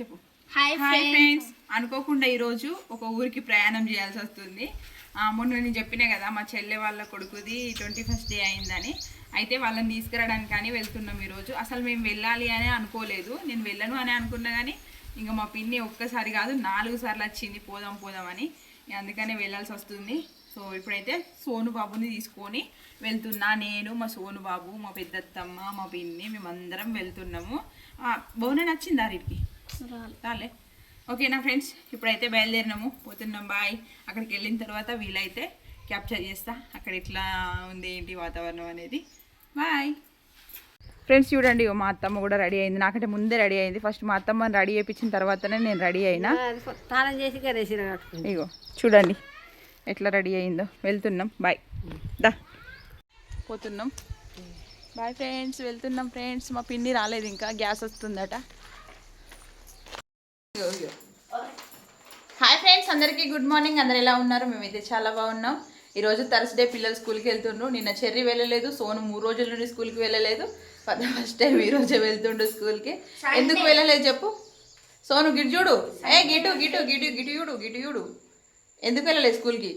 చెప్పు. Hi hi friends అనుకోకుండా ఈరోజు ఒక ఊరికి ప్రయాణం చేయాల్సి వస్తుంది. ఆ, మొన్న నేను చెప్పినా కదా మా చెల్లె వాళ్ళ కొడుకుది ట్వంటీ ఫస్ట్ డే అయిందని. అయితే వాళ్ళని తీసుకురావడానికి కానీ వెళ్తున్నాం ఈరోజు. అసలు మేము వెళ్ళాలి అని అనుకోలేదు. నేను వెళ్ళను అని అనుకున్నా కానీ ఇంకా మా పిన్ని ఒక్కసారి కాదు నాలుగు సార్లు వచ్చింది పోదాం పోదాం అని. అందుకనే వెళ్ళాల్సి వస్తుంది. సో ఇప్పుడైతే సోను బాబుని తీసుకొని వెళ్తున్నా నేను మా సోను బాబు మా పెద్దత్తమ్మ మా పిన్ని మేమందరం వెళ్తున్నాము. బోన నచ్చింది దారికి రాలే. ఓకేనా ఫ్రెండ్స్? ఇప్పుడైతే బయలుదేరినాము. పోతున్నాం బాయ్. అక్కడికి వెళ్ళిన తర్వాత వీలైతే క్యాప్చర్ చేస్తా. అక్కడ ఎట్లా ఉంది ఏంటి వాతావరణం అనేది. బాయ్. ఫ్రెండ్స్ చూడండి ఇగో మా అత్తమ్మ కూడా రెడీ అయింది. నాకంటే ముందే రెడీ అయింది. ఫస్ట్ మా అత్తమ్మని రెడీ చేయించిన తర్వాతనే నేను రెడీ అయినా. స్నానం చేసి ఇగో చూడండి ఎట్లా రెడీ అయిందో. వెళ్తున్నాం బాయ్. దా. పోతున్నాం. Bye friends. వెళ్తున్నాం ఫ్రెండ్స్. మా పిన్ని రాలేదు ఇంకా. గ్యాస్ వస్తుందట. హాయ్ ఫ్రెండ్స్ అందరికీ గుడ్ మార్నింగ్. అందరు ఎలా ఉన్నారు? మేమైతే చాలా బాగున్నాం. ఈరోజు థర్స్డే పిల్లలు స్కూల్కి వెళ్తుండ్రు. నిన్న చెర్రీ వెళ్ళలేదు. సోను మూడు రోజుల నుండి స్కూల్కి వెళ్ళలేదు. ఫస్ట్ టైం ఈ రోజే వెళ్తుండు స్కూల్కి. ఎందుకు వెళ్ళలేదు చెప్పు? సోను గిటు చూడు. ఏ గిటు గిటు గిటు గిటు చూడు గిటు చూడు. ఎందుకు వెళ్ళలేదు స్కూల్కి?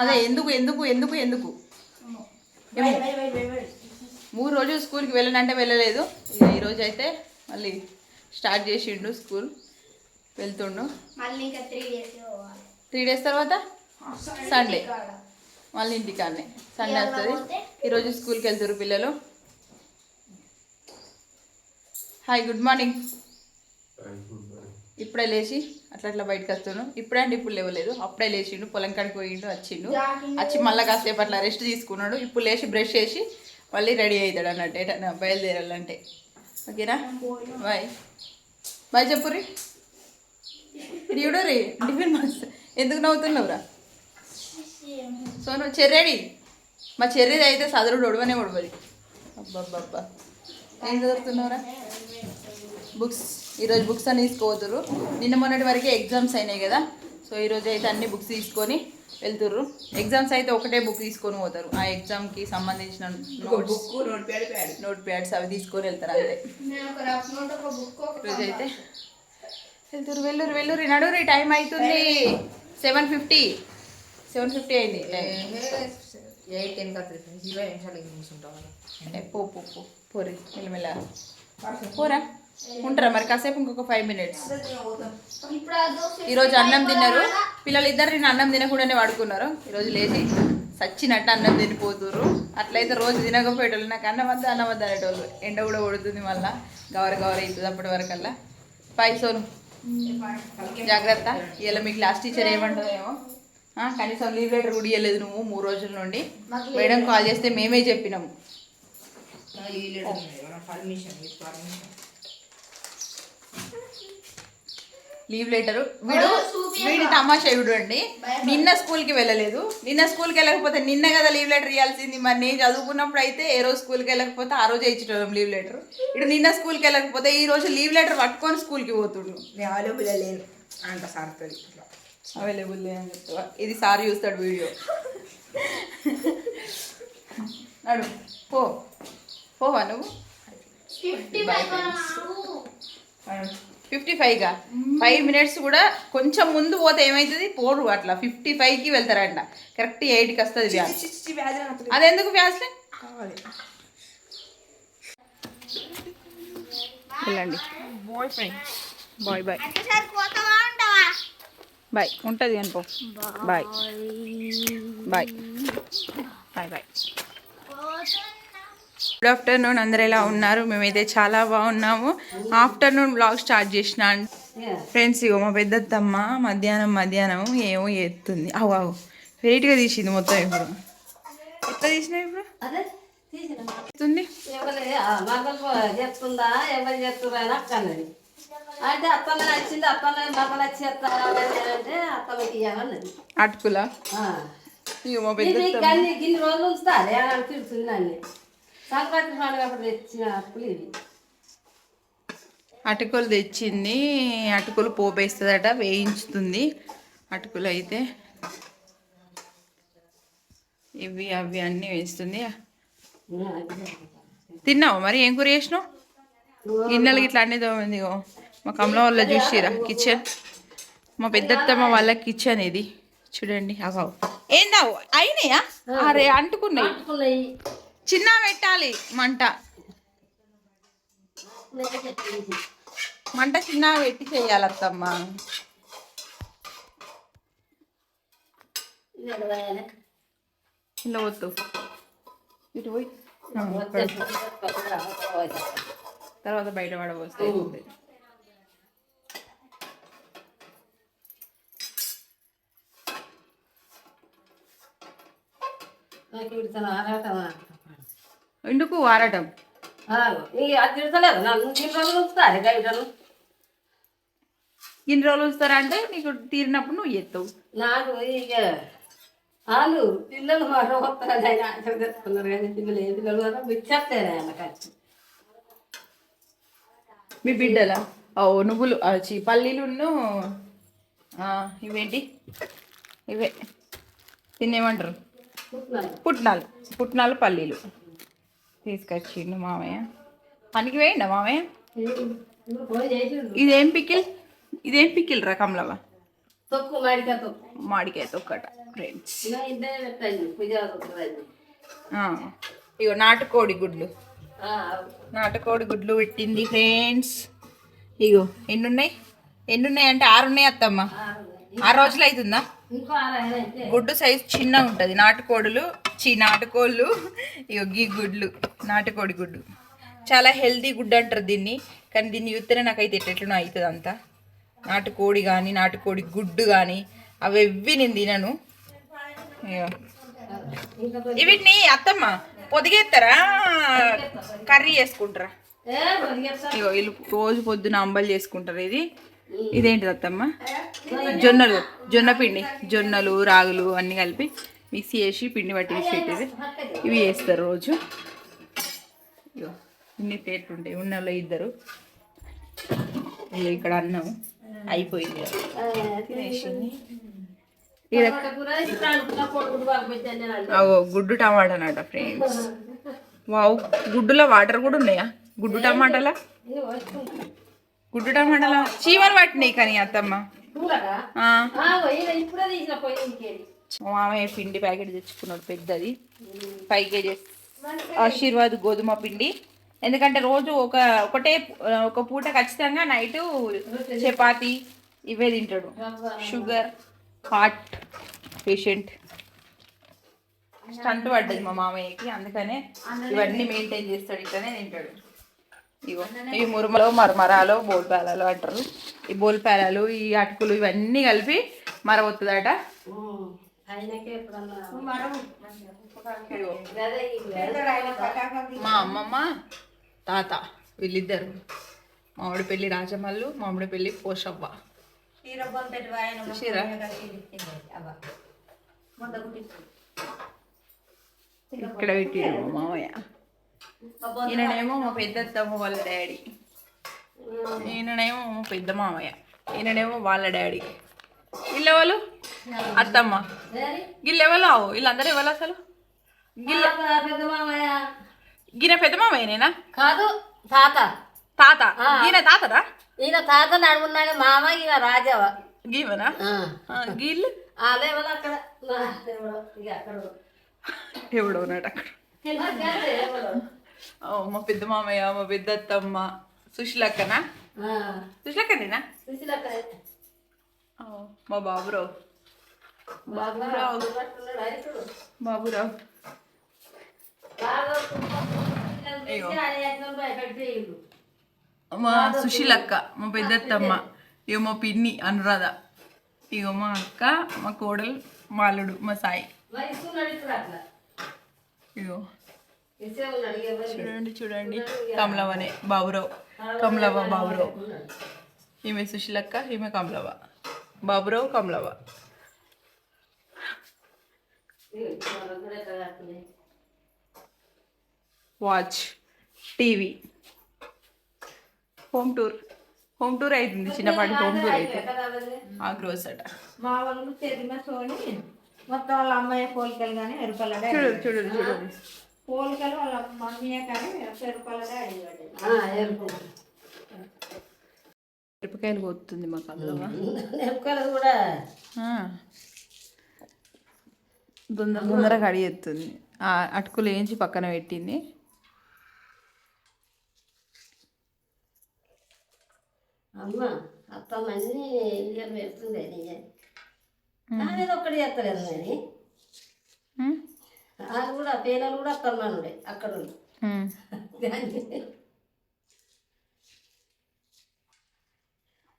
అదే ఎందుకు ఎందుకు ఎందుకు ఎందుకు. మూడు రోజులు స్కూల్కి వెళ్ళనంటే వెళ్ళలేదు. ఇక ఈరోజు అయితే మళ్ళీ స్టార్ట్ చేసిండు స్కూల్. వెళ్తుండు. మళ్ళీ ఇంకా త్రీ డేస్ త్రీ డేస్ తర్వాత సండే మళ్ళీ ఇంటికాడనే సండే వస్తుంది. ఈరోజు స్కూల్కి వెళ్తారు పిల్లలు. హాయ్ గుడ్ మార్నింగ్ ఇప్పుడే లేచి అట్లా అట్లా బయటకు వస్తున్నాను ఇప్పుడే అంటే ఇప్పుడు లేవలేదు. అప్పుడే లేచిండు పొలం కాడికి పోయిండు వచ్చిండు. వచ్చి మళ్ళీ కాసేపు అట్లా రెస్ట్ తీసుకున్నాడు. ఇప్పుడు లేచి బ్రష్ చేసి మళ్ళీ రెడీ అవుతాడు అన్నట్టు ఎటన్నా బయలుదేరాలంటే. ఓకేనా? బాయ్. బాయ్ చెప్పుర్రి ఇది చూడరి టిఫిన్ బాక్స్. ఎందుకు నవ్వుతున్నావురా సో నువ్వు చెర్రేడి మా చెర్రిది అయితే సదరుడు ఒడవనే ఒడవది. అబ్బబ్బబ్బా. ఏం చదువుతున్నావురా బుక్స్. ఈరోజు బుక్స్ అని తీసుకోవద్దురు నిన్న మొన్నటి వరకే ఎగ్జామ్స్ అయినాయి కదా. సో ఈరోజు అయితే అన్ని బుక్స్ తీసుకొని వెళ్తుర్రు. ఎగ్జామ్స్ అయితే ఒకటే బుక్ తీసుకొని పోతారు. ఆ ఎగ్జామ్కి సంబంధించిన నోట్స్ నోట్ ప్యాడ్స్ అవి తీసుకొని వెళ్తారు అంతే. నేను ఒక రఫ్ నోట్ ఒక బుక్ ఒక రోజు అయితే వెళ్తురు వెళ్ళురు వెళ్ళురు నడురి టైం అవుతుంది. సెవెన్ ఫిఫ్టీ సెవెన్ ఫిఫ్టీ అయింది ఎయిట్ టెన్ ఇరవై నిమిషాలకి కూర్చుంటాం పో పో పో. పోరి మెల్లమెల్ల పోరా. ఉంటారా మరి? కాసేపు ఇంకొక ఫైవ్ మినిట్స్ ఈరోజు అన్నం తిన్నారు. పిల్లలు ఇద్దరు నేను అన్నం తినకుండానే వాడుకున్నారు ఈరోజు లేచి సచ్చినట్టు అన్నం తినిపోతుర్రు. అట్లయితే రోజు తినకపోయేటోళ్ళు నాకు అన్నం వద్ద అన్నం వద్ద అనేటోళ్ళు. ఎండ కూడా కొడుతుంది మళ్ళా. గవర గవర అవుతుంది అప్పటి వరకల్లా. పై సోను. జాగ్రత్త. ఇలా మీ క్లాస్ టీచర్ ఏమంటుందేమో? ఆ, కనీసం లీవ్ లెటర్ కూడా ఇవ్వలేదు నువ్వు మూడు రోజుల నుండి. మేడం కాల్ చేస్తే మేమే చెప్పినాము. Leave letter. వీడు వీడి తమాషా చూడండి నిన్న స్కూల్కి వెళ్ళలేదు. నిన్న స్కూల్కి వెళ్ళకపోతే నిన్న కదా లీవ్ లెటర్ ఇవ్వాల్సింది మరి నేను చదువుకున్నప్పుడు అయితే ఏ రోజు స్కూల్కి వెళ్ళకపోతే ఆ రోజే ఇచ్చేటోళ్ళం లీవ్ లెటర్. ఇటు నిన్న స్కూల్కి వెళ్ళకపోతే ఈ రోజు లీవ్ లెటర్ పట్టుకొని స్కూల్కి పోతుండు. అవైలబుల్ లేను అంత సార్తుంది ఇట్లా. అవైలబుల్ అని చెప్తా ఇది సార్ చూస్తాడు వీడియో. నడు పో. పోవా నువ్వు? ఫిఫ్టీ ఫైవ్ ఫిఫ్టీ ఫైవ్గా. ఫైవ్ మినిట్స్ కూడా కొంచెం ముందు పోతే ఏమవుతుంది పోరు అట్లా. ఫిఫ్టీ ఫైవ్కి వెళ్తారంట. కరెక్ట్ ఎయిట్కి వస్తుంది వ్యాస్. అదెందుకు వ్యాస్? కావాలి. వెళ్ళండి. Bye friend bye bye bye ఉంటుంది అనుకో. Bye bye bye bye good afternoon అందరు ఎలా ఉన్నారు? మేమైతే చాలా బాగున్నాము. ఆఫ్టర్నూన్ బ్లాగ్ స్టార్ట్ చేసిన. ఫ్రెండ్స్ ఇగో మా పెద్దత్తమ్మ మధ్యాహ్నం మధ్యాహ్నం ఏమో ఎత్తుంది అవు అవు. వెయిట్గా తీసింది మొత్తం ఇప్పుడు. ఎట్లా తీసినావు ఇప్పుడు? తీసిన. ఎత్తుంది అంటే అత్తమ్మ నచ్చింది అత్తమ్మ మగలు వచ్చి అంటే అత్తమ్మకి ఇవ్వాలన్నది అటుకులా? ఇగో మా పెద్ద గిన్ని రోజులు ఉంచుతా అని తిడుతుంది సంక్రాంతి పండుగ అప్పుడు తెచ్చిన అప్పులు ఇవి. అటుకులు తెచ్చింది అటుకులు పోపేస్తుందట వేయించుతుంది. అటుకులు అయితే ఇవి అవి అన్నీ వేస్తుంది. తిన్నావా మరి? ఏం కూర చేసినావు? గిన్నెలు ఇట్లా అన్నీ తోమింది మా కమల వాళ్ళ చూసిరా కిచెన్. మా పెద్దత్తమ్మ వాళ్ళ కిచెన్ ఇది. చూడండి అగో. ఏందా అయినాయా? అరే అంటుకున్నాయి. చిన్న పెట్టాలి మంట. మంట చిన్న పెట్టి చేయాలి అత్తమ్మ ఇలా వద్దు. ఇటు పోయి. తర్వాత బయట పడవస్తే నాకు ఇడుతాను ఆరాటమా? ఎందుకు వారటం? ఇన్ని రోజులు ఉంచుతారా. అంటే నీకు తీరినప్పుడు నువ్వు ఎత్తవు నాకు ఇక వాళ్ళు పిల్లలు మాట వస్తారు ఆయన ఆశ తెచ్చుకున్నారు కానీ పిల్లలు ఏ పిల్లలు కూడా మీకు చెప్తారు ఆయన ఖర్చు. మీ బిడ్డలా? ఓ నువ్వులు పల్లీలును ఆ, ఇవేంటి? ఇవే. తినేమంటారు పుట్నాలు. పుట్నాలు పల్లీలు. తీసుకొచ్చిండు మామయ్య. పనికి వేయండి మామయ్య? ఇదేం పికిల్? ఇదేం పికిల్ రా తొక్కు మాడికా తొక్కు. మామిడికాయ తొక్కట. ఫ్రెండ్స్ ఇగో నాటుకోడి గుడ్లు. నాటుకోడి గుడ్లు పెట్టింది ఫ్రెండ్స్. ఇగో ఎన్ని ఉన్నాయి ఎన్ని ఉన్నాయి అంటే ఆరు ఉన్నాయి అత్తమ్మ ఆరు రోజులు అవుతుందా గుడ్డు సైజ్ చిన్న ఉంటుంది. నాటుకోడులు చి నాటుకోళ్ళు ఇగో గీ గుడ్లు నాటుకోడి గుడ్డు. చాలా హెల్తీ గుడ్డు అంటారు దీన్ని. కానీ దీన్ని చూస్తేనే నాకైతే ఎట్లెట్లనో అవుతుంది అంతా. నాటుకోడి కానీ నాటుకోడి గుడ్డు కానీ అవి ఎవ్వి నేను తినను. వీటిని అత్తమ్మ పొదిగేస్తారా కర్రీ చేసుకుంటారా? ఇగో వీళ్ళు రోజు పొద్దున అంబలు చేసుకుంటారు ఇది. ఇదేంటిది అత్తమ్మ? జొన్నలు జొన్న పిండి జొన్నలు రాగులు అన్నీ కలిపి మిక్సీ చేసి పిండి పట్టి పెట్టేది ఇవి వేస్తారు రోజు. ఇన్ని ప్లేట్లు ఉంటాయి. ఉన్నలో ఇద్దరు. ఇక్కడ అన్నం అయిపోయింది. గుడ్డు టమాటా అన్నట ఫ్రెండ్స్ వావ్ గుడ్డులో వాటర్ కూడా ఉన్నాయా? గుడ్డు టమాటాలా? గుడ్డు టమాటాలా చీమలు పట్టినాయి కానీ అత్తమ్మ. మామయ్య పిండి ప్యాకెట్ తెచ్చుకున్నాడు పెద్దది. Five kgs. ఆశీర్వాద్ గోధుమ పిండి. ఎందుకంటే రోజు ఒక ఒకటే ఒక పూట ఖచ్చితంగా నైట్ చపాతి ఇవే తింటాడు. Sugar heart patient. స్టంట్ పడ్డది మా మామయ్యకి అందుకనే ఇవన్నీ మెయింటైన్ చేస్తాడు ఇట్లనే తింటాడు. ఇగో ఈ మురుమలో మరమరాలో బోల్పాలలో అంటారు. ఈ బోల్పాలాలు ఈ అటుకులు ఇవన్నీ కలిపి ఇది. మా అమ్మమ్మ తాత వీళ్ళిద్దరు. మామిడి పెళ్ళి రాజమల్లు మామిడి పెళ్ళి పోషవ్వ? ఇక్కడ పెట్టిరు మా మామయ్య. ఈయననేమో మా పెద్దత్తమ్మ వాళ్ళ డాడీ. ఈయననేమో మా పెద్ద మామయ్య. ఈయననేమో వాళ్ళ డాడీ. వీళ్ళెవరు అత్తమ్మ? వీళ్ళెవరు ఆవు? వీళ్ళందరూ ఎవరు అసలు? పెద్ద మామయ్య. గిన పెద్ద మామయ్యనేనా? కాదు తాత. తాత. ఈయన తాతదా? ఈయన తాత నడుమున్నాడు మామ ఈయన రాజావ గీవనా? గీళ్ళు అక్కడ? నా దేవుడు, ఇక అక్కడ మా పెద్ద మామయ్య మా పెద్ద అత్తమ్మ సుశీలక్కనా సుశీలక్కనేనా మా బాబురావు బాబురావు. బాబురావు. మా సుశీలక్క మా పెద్దత్తమ్మ ఇగో మా పిన్ని అనురాధ ఇగో మా అక్క మా కోడలు మా అల్లుడు మా సాయి ఇగో చూడండి చూడండి. కమలవనే బాబురావు. కమలవ్వ బాబురావు. ఈమె సుశీలక్క ఈమె Kamalavva Baburao కాస్తున్నాయి. Watch TV. Home tour. Home tour అవుతుంది చిన్నపాటి హోమ్ టూర్ అయితే? ఆ గ్రోస్ అట. మా వాళ్ళు మొత్తం వాళ్ళ అమ్మాయి పోలికలు కానీ చూడు చూడు చూడు. పోలికలు వాళ్ళ మమ్మీ కానీ ఎరుపల్లడే అడిగాడు ఆ, ఎరుపు. మిరపకాయలు కొత్తుంది మా కళ్ళవా నెప్పుకలు కూడా. తొందర తొందర కడిగెత్తుంది ఆ అటుకులు వేయించి పక్కన పెట్టింది. అమ్మ అన్ని ఇయ్యాలు పెడుతుంది అని అనేది ఒక్కటి చేస్తలేదు మరి. వాళ్ళు కూడా పేనలు కూడా అత్తమ్మ ఉండే అక్కడ ఉండే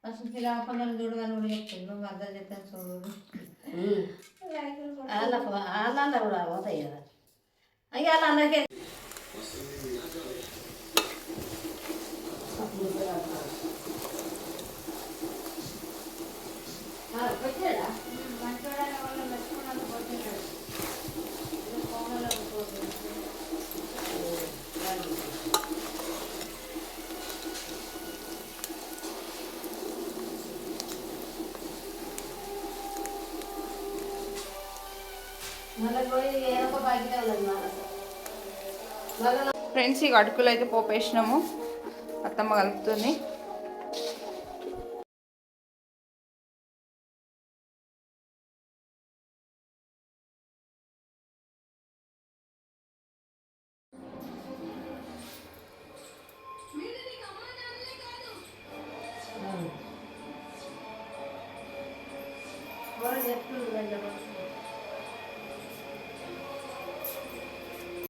ఫస్ట్ పిల్ల పనులు చూడు అని కూడా నువ్వు అర్థం చేస్తాను చూడు. వాళ్ళ వాళ్ళ కూడా పోతాయి కదా. అయ్యి వాళ్ళ అందరికీ వచ్చాడా మళ్ళీ పోయి ఏదో బాగా ఉన్నది మళ్ళీ ఫ్రెండ్స్ ఇక అటుకులు అయితే పోపేసినాము. అత్తమ్మ కలుపుతుంది.